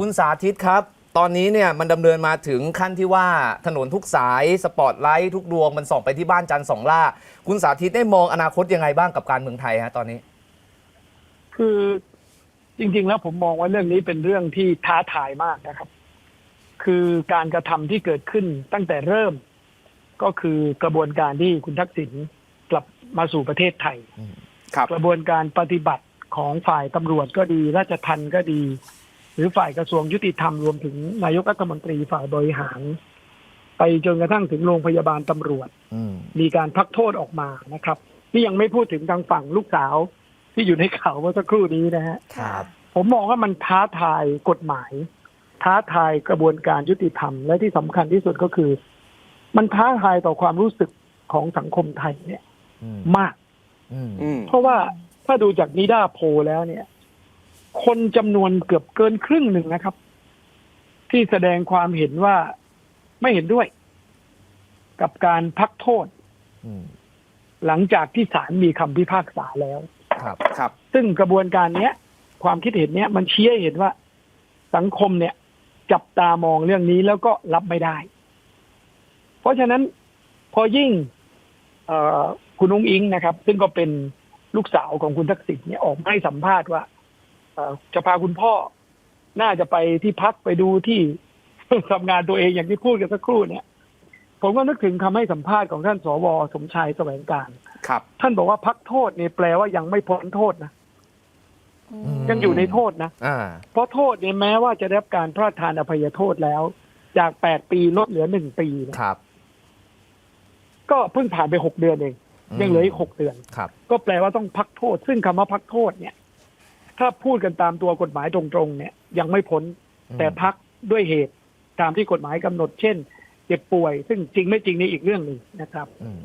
คุณสาธิตครับ ตอนนี้เนี่ยมันดำเนินมาถึงขั้นที่ว่าถนนทุกสาย สปอตไลท์ทุกดวงมันส่องไปที่บ้านจันทร์สองล่า คุณสาธิตได้มองอนาคตยังไงบ้างกับการเมืองไทยฮะตอนนี้ คือจริง ๆ แล้วผมมองว่าเรื่องนี้เป็นเรื่องที่ท้าทายมากนะครับ คือการกระทำที่เกิดขึ้นตั้งแต่เริ่ม ก็คือกระบวนการที่คุณทักษิณกลับมาสู่ประเทศไทยครับกระบวนการปฏิบัติของฝ่ายตำรวจก็ดี ราชทัณฑ์ก็ดี หรือฝ่ายกระทรวงยุติธรรมรวมถึงนายกรัฐมนตรีฝ่ายบริหาร ไปจนกระทั่งถึงโรงพยาบาลตำรวจอืมมีการพักโทษออกมานะครับ นี่ยังไม่พูดถึงทางฝั่งลูกสาว ที่อยู่ในข่าวเมื่อสักครู่นี้นะฮะครับผมมองว่ามันท้าทายกฎหมาย ท้าทายกระบวนการยุติธรรมและที่สำคัญที่สุดก็คือ มันท้าทายต่อความรู้สึกของสังคมไทยเนี่ยอืมมากอืมอืมเพราะว่าถ้าดูจากนิด้าโพลแล้วเนี่ย คนจำนวนเกือบเกินครึ่งหนึ่งนะครับ ที่แสดงความเห็นว่าไม่เห็นด้วย กับการพักโทษอืมหลังจากที่ศาลมีคำพิพากษาแล้ว ครับ ครับ ซึ่งกระบวนการเนี้ย ความคิดเห็นเนี้ยมันชี้ให้เห็นว่า สังคมเนี่ย จับตามองเรื่องนี้แล้วก็รับไม่ได้ เพราะฉะนั้นพอยิ่งเอ่อคุณนุ้งอิงนะครับ ซึ่งก็เป็นลูกสาวของคุณทักษิณเนี่ยออกมาให้สัมภาษณ์ว่าเอ่อ จะพาคุณพ่อ น่าจะไปที่พักไปดูที่ทำงานตัวเองอย่างที่พูดกันสักครู่เนี่ยผมก็นึกถึงคำให้สัมภาษณ์ของท่านสวสมชายแสวงการครับ ท่านบอกว่าพักโทษเนี่ยแปลว่ายังไม่พ้นโทษนะมยังอยู่ในโทษนะอ่าเพราะโทษเนี่ยแม้ว่าจะได้รับการพระราชทานอภัยโทษแล้ว จากแปดปีลดเหลือหนึ่งปีเนี่ยครับ ก็เพิ่งผ่านไปหกเดือนเอง ยังเหลืออีกหกเดือนครับก็แปลว่าต้องพักโทษ ซึ่งคำว่าพักโทษเนี่ย ถ้าพูดกันตามตัวกฎหมายตรงๆ เนี่ยยังไม่พ้นอืมแต่พักด้วยเหตุตามที่กฎหมายกำหนด เช่น เจ็บป่วย ซึ่งจริงไม่จริงนี่อีกเรื่องหนึ่งนะครับอืม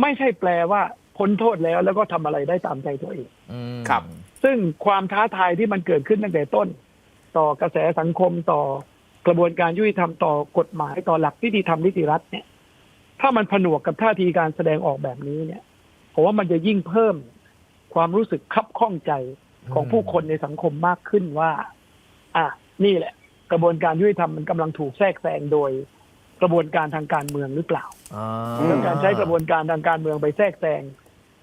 ไม่ใช่แปลว่าพ้นโทษแล้วแล้วก็ทำอะไรได้ตามใจตัวเองอืมครับ ซึ่งความท้าทายที่มันเกิดขึ้นตั้งแต่ต้น ต่อกระแสสังคมต่อกระบวนการยุติธรรมต่อกฎหมายต่อหลักนิติธรรมนิติรัฐเนี่ย ถ้ามันผนวกกับท่าทีการแสดงออกแบบนี้เนี่ยผมว่ามันจะยิ่งเพิ่มความรู้สึกคับข้องใจ ของผู้คนในสังคมมากขึ้นว่า อะนี่แหละ กระบวนการยุติธรรมมันกำลังถูกแทรกแซงโดยกระบวนการทางการเมืองหรือเปล่าอ่าแล้วการใช้กระบวนการทางการเมืองไปแทรกแซง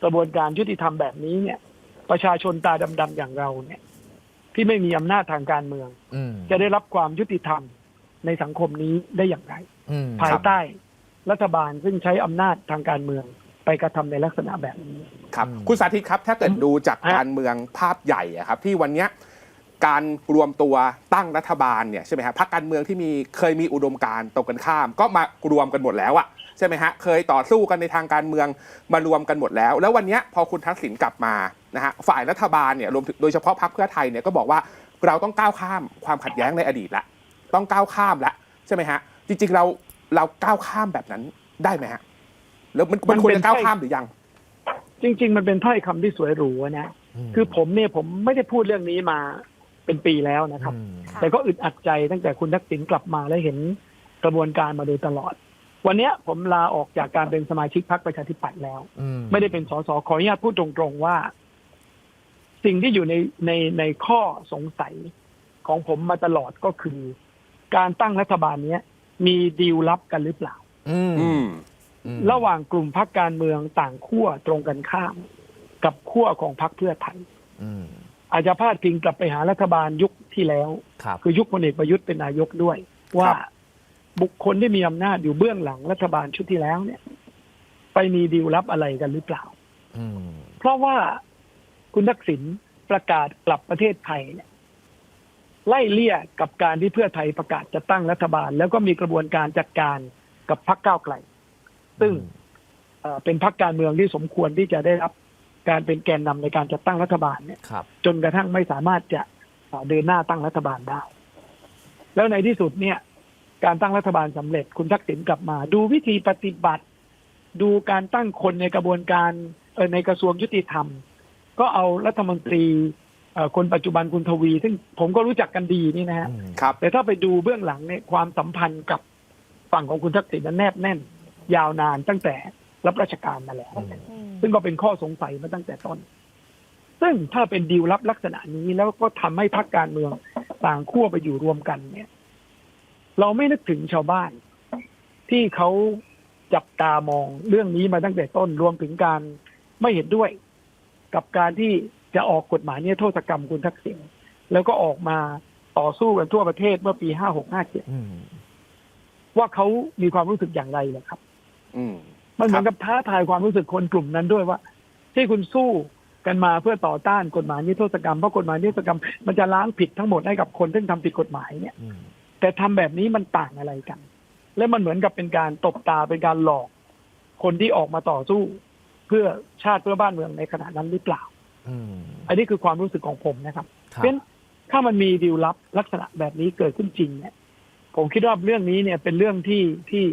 กระบวนการยุติธรรมแบบนี้เนี่ย ประชาชนตาดำๆอย่างเราเนี่ย ที่ไม่มีอำนาจทางการเมืองอืมจะได้รับความยุติธรรมในสังคมนี้ได้อย่างไรอืมภายใต้รัฐบาลซึ่งใช้อำนาจทางการเมือง ไปกระทำในลักษณะแบบนี้ครับคุณสาธิตครับถ้าเกิดดูจากฮะการเมืองภาพใหญ่อะครับ ที่วันเนี้ยการรวมตัวตั้งรัฐบาลเนี่ยใช่ไหมฮะพรรคการเมืองที่มีเคยมีอุดมการณ์ตรงกันข้าม ก็มารวมกันหมดแล้วอะใช่ไหมฮะเคยต่อสู้กันในทางการเมืองมารวมกันหมดแล้ว แล้ววันเนี้ยพอคุณทักษิณกลับมานะฮะฝ่ายรัฐบาลเนี่ยรวมถึงโดยเฉพาะพรรคเพื่อไทยเนี่ยก็บอกว่าเราต้องก้าวข้ามความขัดแย้งในอดีตละต้องก้าวข้ามละใช่ไหมฮะจริงๆเราเราก้าวข้ามแบบนั้นได้ไหมฮะ แล้วมันมันควรจะก้าวข้ามหรือยัง จริง ๆ มันเป็นถ้อยคำที่สวยหรูอะนะ คือผมเนี่ยผมไม่ได้พูดเรื่องนี้มาเป็นปีแล้วนะครับอืมแต่ก็อึดอัดใจตั้งแต่คุณทักษิณกลับมาและเห็นกระบวนการมาโดยตลอด วันเนี้ยผมลาออกจากการเป็นสมาชิกพรรคประชาธิปัตย์แล้วอืไม่ได้เป็นสสขออนุญาตพูดตรงๆว่า สิ่งที่อยู่ในในในข้อสงสัยของผมมาตลอดก็คือ การตั้งรัฐบาลเนี้ย มีดีลลับกันหรือเปล่าอืมอืมอืม ระหว่างกลุ่มพรรคการเมืองต่างขั้วตรงกันข้าม กับขั้วของพรรคเพื่อไทยอืมอาจจะพาดพิงกลับไปหารัฐบาลยุคที่แล้วครับคือยุคพลเอกประยุทธ์เป็นนายกด้วย ว่าครับบุคคลที่มีอำนาจอยู่เบื้องหลังรัฐบาลชุดที่แล้วเนี่ย ไปมีดีลลับอะไรกันหรือเปล่าอืมเพราะว่าคุณทักษิณประกาศกลับประเทศไทยเนี่ยไล่เลี่ยกับการที่เพื่อไทยประกาศจะตั้งรัฐบาล แล้วก็มีกระบวนการจัดการกับพรรคก้าวไกล ซึ่งเอ่อเป็นพรรคการเมืองที่สมควรที่จะได้รับการเป็นแกนนำในการจัดตั้งรัฐบาลเนี่ยครับจนกระทั่งไม่สามารถจะเอ่อเดินหน้าตั้งรัฐบาลได้ แล้วในที่สุดเนี่ย การตั้งรัฐบาลสำเร็จคุณทักษิณกลับมา ดูวิธีปฏิบัติ ดูการตั้งคนในกระบวนการเอ่อในกระทรวงยุติธรรม ก็เอารัฐมนตรีเอ่อคนปัจจุบันคุณทวี ซึ่งผมก็รู้จักกันดีนี่นะฮะอืมครับแต่ถ้าไปดูเบื้องหลังเนี่ยความสัมพันธ์กับฝั่งของคุณทักษิณนั้นแนบแน่น ยาวนานตั้งแต่รับราชการมาแล้ว ซึ่งก็เป็นข้อสงสัยมาตั้งแต่ต้น ซึ่งถ้าเป็นดีลลับลักษณะนี้แล้วก็ทำให้พรรคการเมืองต่างขั้วไปอยู่รวมกันเนี่ย เราไม่นึกถึงชาวบ้าน ที่เขาจับตามองเรื่องนี้มาตั้งแต่ต้นรวมถึงการไม่เห็นด้วย กับการที่จะออกกฎหมายเนี่ยโทษกรรมคุณทักษิณแล้วก็ออกมาต่อสู้กันทั่วประเทศเมื่อปีห้าหกห้าเจ็ดอืมว่าเขามีความรู้สึกอย่างไรเหรอครับ อืมมันเหมือนกับท้าทายความรู้สึกคนกลุ่มนั้นด้วยว่า ที่คุณสู้กันมาเพื่อต่อต้านกฎหมายนิรโทษกรรมเพราะกฎหมายนิรโทษกรรมมันจะล้างผิดทั้งหมดให้กับคนที่ทำผิดกฎหมายเนี่ยอืมแต่ทำแบบนี้มันต่างอะไรกัน และมันเหมือนกับเป็นการตบตาเป็นการหลอก คนที่ออกมาต่อสู้ เพื่อชาติเพื่อบ้านเมืองในขณะนั้นหรือเปล่าอืมอันนี้คือความรู้สึกของผมนะครับครัเพราะฉะบนั้นถ้ามันมีดีลลับลักษณะแบบนี้เกิดขึ้นจริงเนี่ย ผมคิดว่าเรื่องนี้เนี่ยเป็นเรื่องที่ที่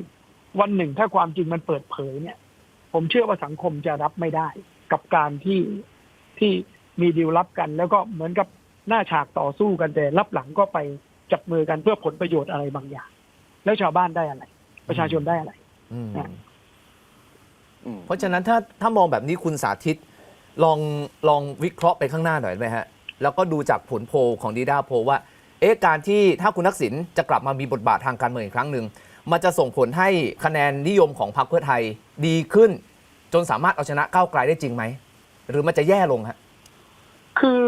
วันหนึ่งถ้าความจริงมันเปิดเผยเนี่ย ผมเชื่อว่าสังคมจะรับไม่ได้ กับการที่ที่มีดีลลับกัน แล้วก็เหมือนกับหน้าฉากต่อสู้กันแต่รับหลังก็ไปจับมือกันเพื่อผลประโยชน์อะไรบางอย่าง แล้วชาวบ้านได้อะไร ประชาชนได้อะไรอืมอะอืมเพราะฉะนั้นถ้าถ้ามองแบบนี้คุณสาธิต ลองลองวิเคราะห์ไปข้างหน้าหน่อยได้ไหมฮะ แล้วก็ดูจากผลโพลของดีด้าโพลว่า เอ๊ะการที่ถ้าคุณทักษิณจะกลับมามีบทบาททางการเมืองอีกครั้งหนึ่ง มันจะส่งผลให้คะแนนนิยมของพรรคเพื่อไทยดีขึ้น จนสามารถเอาชนะก้าวไกลได้จริงไหม หรือมันจะแย่ลงฮะคือ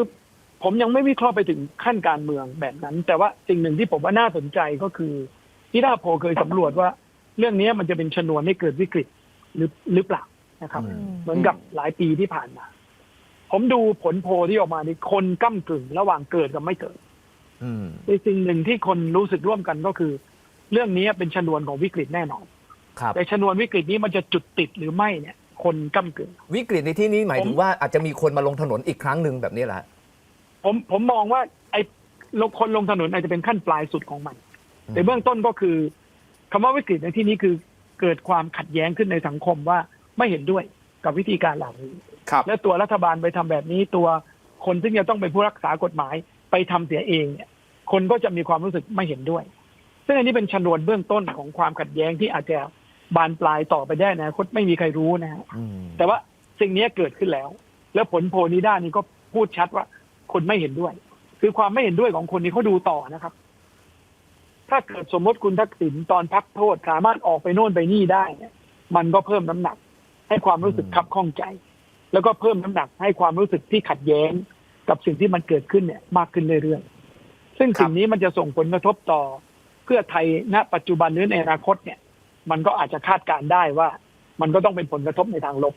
ผมยังไม่วิเคราะห์ไปถึงขั้นการเมืองแบบนั้น แต่ว่าสิ่งหนึ่งที่ผมว่าน่าสนใจก็คือที่ดาโพลเคยสำรวจว่า เรื่องนี้มันจะเป็นชนวนให้เกิดวิกฤตหรือหรือเปล่านะครับอืมเหมือนกับหลายปีที่ผ่านมา ผมดูผลโพลที่ออกมานี่คนก้ากึ่งระหว่างเกิดกับไม่เกิดอืมในสิ่งหนึ่งที่คนรู้สึกร่วมกันก็คือ เรื่องนี้เป็นชนวนของวิกฤตแน่นอน ครับ แต่ชนวนวิกฤตนี้มันจะจุดติดหรือไม่เนี่ย คนก้ากึ่ง วิกฤตในที่นี้หมายถึงว่าอาจจะมีคนมาลงถนนอีกครั้งหนึ่งแบบนี้แหละผมผมมองว่า ไอ้ลงคนลงถนนอาจจะเป็นขั้นปลายสุดของมันอืมแต่เบื้องต้นก็คือคำว่าวิกฤตในที่นี้คือเกิดความขัดแย้งขึ้นในสังคมว่าไม่เห็นด้วยกับวิธีการเหล่านี้ครับและตัวรัฐบาลไปทำแบบนี้ตัวคนซึ่งจะต้องเป็นผู้รักษากฎหมายไปทำเสียเองเนี่ย คนก็จะมีความรู้สึกไม่เห็นด้วย ซึ่งอันนี้เป็นชนวนเบื้องต้นของความขัดแย้งที่อาจจะบานปลายต่อไปได้ในะอนาคตไม่มีใครรู้นะฮะอืมแต่ว่าสิ่งนี้เกิดขึ้นแล้ว แล้วผลโพลนี้ด้านนี้ก็พูดชัดว่า คนไม่เห็นด้วย คือความไม่เห็นด้วยของคนนี้เขาดูต่อนะครับ ถ้าเกิดสมมติคุณทักษิณตอนพักโทษสามารถออกไปโน่นไปนี่ได้เนี่ยมันก็เพิ่มน้ำหนัก ให้ความรู้สึกคับข้องใจ แล้วก็เพิ่มน้ำหนักให้ความรู้สึกที่ขัดแย้งกับสิ่งที่มันเกิดขึ้นเนี่ย มากขึ้นเรื่อยๆซึ่งสิ่งนี้มันจะส่งผลกระทบต่อ เพื่อไทยณ ปัจจุบันหรือในอนาคตเนี่ย มันก็อาจจะคาดการณ์ได้ว่า มันก็ต้องเป็นผลกระทบในทางลบ